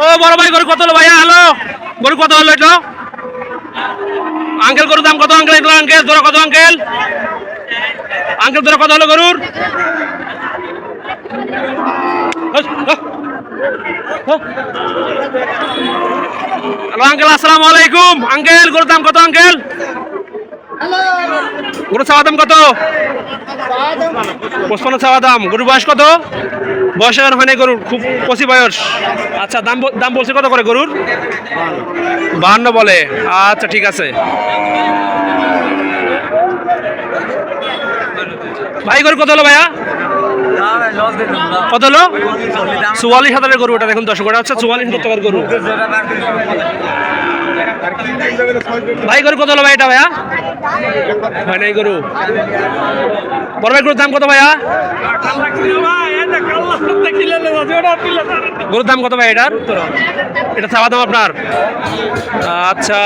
ও বড় ভাই গরু কত হলো ভাইয়া? হ্যালো? গরু কত হলো এটা আঙ্কেল গরুর দাম কত আঙ্কেল এগুলো আঙ্কেল? ধরো কত আঙ্কেল? আঙ্কেল ধরো কত হলো গরুর? হ্যালো আঙ্কেল আসসালামু আলাইকুম। আঙ্কেল গরুর দাম কত আঙ্কেল? গরুর চাওয়া দাম কত? পঁচপান্ন চাওয়া দাম। গরুর বয়স কত? বয়স এখন হয়নি গরুর, খুব কচি বয়স। আচ্ছা দাম দাম বলছে কত করে গরুর? বাহান্ন বলে। আচ্ছা ঠিক আছে। ভাই, গরু কত হলো ভাইয়া? কত হলো? চুয়াল্লিশ হাজারের গরু ওটা, দেখুন দর্শক, ওটা হচ্ছে চুয়াল্লিশ হাজার টাকার গরু। ভাই গরু কত হলো ভাই এটা ভাইয়া? হয় নাই গরু। বড় ভাই গরুর দাম কত ভাইয়া? গরুর দাম কত ভাই এটার? এটা চাওয়া দাম আপনার। আচ্ছা।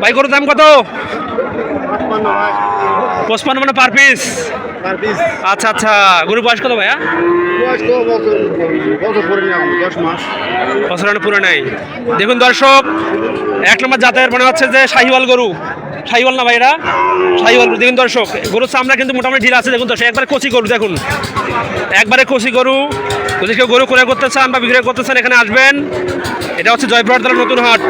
ভাই গরুর দাম কত? পঁচপান্ন মানে পার পিস। আচ্ছা আচ্ছা গরু বয়স কত ভাইয়া? বছর পুরো নাই। দেখুন দর্শক এক নম্বর জাতের মনে হচ্ছে যে শাহিওয়াল গরু। শাহিওয়াল না ভাইরা শাহিওয়াল গরু। দেখুন দর্শক গরুর চামড়া কিন্তু মোটামুটি ঢিল আছে। দেখুন দর্শক একবারে কচি গরু দেখুন। একবারে কচি গরু। যদি কেউ গরু ক্রয় করতে চান বা বিক্রয় করতে চান এখানে আসবেন। এটা হচ্ছে জয়পুরহাটতলা নতুন হাট।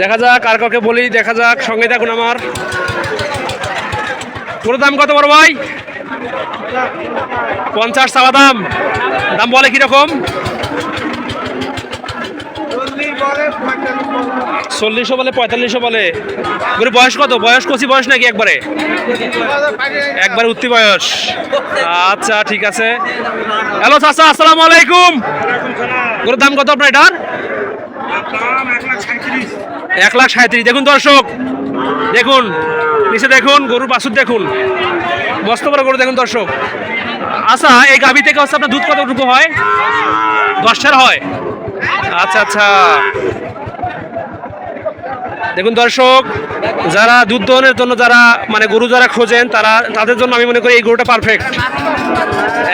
দেখা যাক আর কাউকে বলি দেখা যাক সঙ্গে দেখুন আমার। পুরো দাম কত বড় ভাই? পঞ্চাশ চাওয়া দাম। দাম বলে কীরকম? চল্লিশশো বলে পঁয়তাল্লিশশো বলে। গরু বয়স কত? বয়স কচি বয়স নাকি একবারে? একবারে উত্তি বয়স। আচ্ছা ঠিক আছে। হ্যালো চাচা, আসসালামু আলাইকুম। গরুর দাম কত আপনার এটার? এক লাখ সাঁত্রিশ দেখুন দর্শক, দেখুন। নিচে দেখুন, গরুর বাছুর দেখুন। বস্ত বড় গরু দেখুন, দর্শক। আচ্ছা এই গাভি থেকে হচ্ছে আপনার দুধ কতটুকু হয়? দশটার হয়। আচ্ছা আচ্ছা। দেখুন দর্শক যারা দুধ দহনের জন্য যারা মানে গরু যারা খোঁজেন তারা তাদের জন্য আমি মনে করি এই গরুটা পারফেক্ট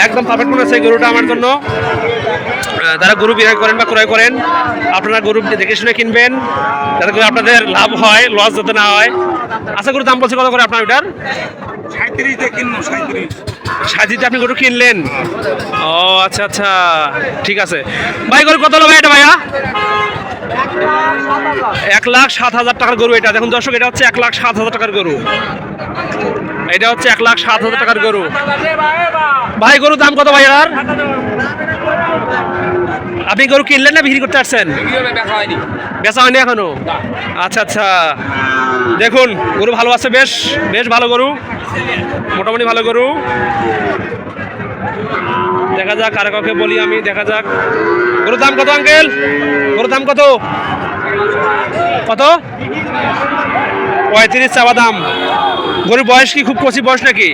একদম পারফেক্ট মনে হচ্ছে এই গরুটা আমার জন্য। যারা গরু বিক্রয় করেন বা ক্রয় করেন আপনারা গরু দেখে শুনে কিনবেন যাতে করে আপনাদের লাভ হয় লস যাতে না হয়। আশা করি দাম বলছে কত করে আপনার ওটার? সাজিতে আপনি গরু কিনলেন? ও আচ্ছা আচ্ছা ঠিক আছে। ভাই গরু কত হলো ভাই এটা ভাইয়া? এক লাখ সাত হাজার টাকার গরু এটা। দেখুন দর্শক, এটা হচ্ছে এক লাখ সাত হাজার টাকার গরু। এটা হচ্ছে এক লাখ সাত হাজার টাকার গরু। ভাই, গরুর দাম কত ভাই এর আপনি গরু কিনলেন না বিক্রি করতে আসছেন? বেচা হয়নি এখনও? আচ্ছা আচ্ছা। দেখুন, গরু ভালো আছে, বেশ বেশ ভালো গরু। মোটামুটি ভালো গরু। দেখা যাক আর কাউকে বলি আমি, দেখা যাক। গরুর দাম কত, আঙ্কেল? গরুর দাম কত? কত? পঁয়ত্রিশ চাওয়া দাম। গরুর বয়স কি? খুব কচি বয়স নাকি?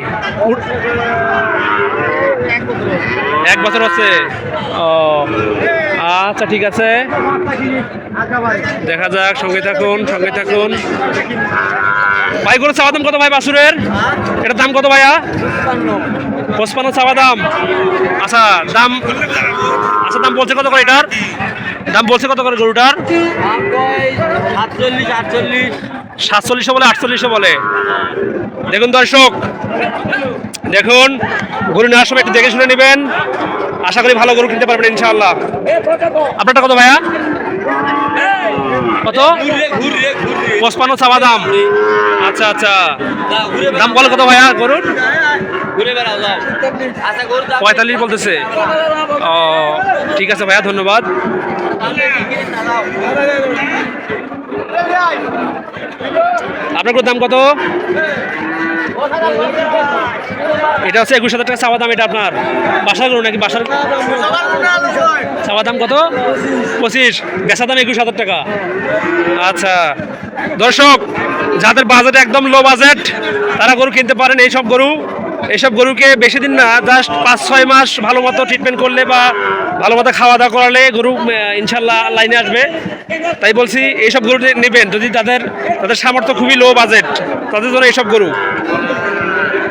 এক বছর হচ্ছে। ও আচ্ছা ঠিক আছে। দেখা যাক, সঙ্গে থাকুন সঙ্গে থাকুন। ভাই, গরুর চাওয়া দাম কত ভাই বাসুরের? এটার দাম কত ভাইয়া? পঁচপান্ন চাওয়া দাম। আচ্ছা দাম আচ্ছা দাম বলছে কত করে এটার? দাম বলছে কত করে গরুটার? সাতচল্লিশ আটচল্লিশ সাতচল্লিশশো বলে আটচল্লিশশো বলে। দেখুন দর্শক, দেখুন, গরু নেওয়ার সময় একটু দেখে শুনে নেবেন। আশা করি ভালো গরু কিনতে পারবেন ইনশাআল্লাহ। আপনারটা কত ভাইয়া? কত? পঁচপান্ন চাওয়া দাম। আচ্ছা আচ্ছা। দাম বলে কত ভাইয়া গরুর? আচ্ছা পঁয়তাল্লিশ বলতেছে। ও, ঠিক আছে ভাইয়া, ধন্যবাদ। আপনার দাম কত? এটা হচ্ছে একুশ হাজার টাকা দাম, এটা আপনার। বাসার গরু নাকি বাসার? চাওয়া দাম কত? পঁচিশ। বেচা দাম একুশ হাজার টাকা। আচ্ছা। দর্শক, যাদের বাজেট একদম লো বাজেট তারা গরু কিনতে পারেন এইসব গরু। এইসব গরুকে বেশি দিন না জাস্ট পাঁচ, ছয় মাস ভালো মতো ট্রিটমেন্ট করলে বা ভালো মতো খাওয়া দাওয়া করালে গরু ইনশাল্লাহ লাইনে আসবে। তাই বলছি এইসব গরু নেবেন, যদি তাদের তাদের সামর্থ্য খুবই লো বাজেট তাদের জন্য এইসব গরু।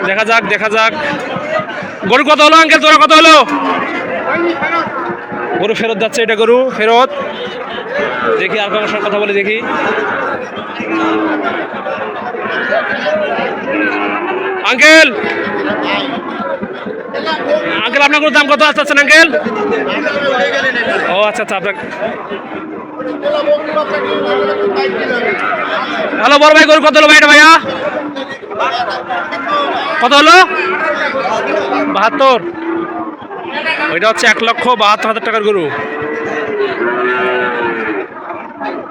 দেখা যাক দেখা যাক। গরু কত হলো আঙ্কেল তোরা কত হলো? গরু ফেরত যাচ্ছে এটা গরু, ফেরত। দেখি, আর কারোর সঙ্গে কথা বলে, দেখি। আঙ্কেল! আঙ্কেল, আপনার গরুর দাম কত আসতেছেন আঙ্কেল? ও আচ্ছা আচ্ছা আপনার হ্যালো, বড় ভাই, গরু কত হলো ভাই এটা ভাইয়া? কত হলো? বাহাত্তর। ওইটা হচ্ছে এক লক্ষ বাহাত্তর হাজার টাকার গরু।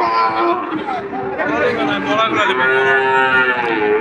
Thank you.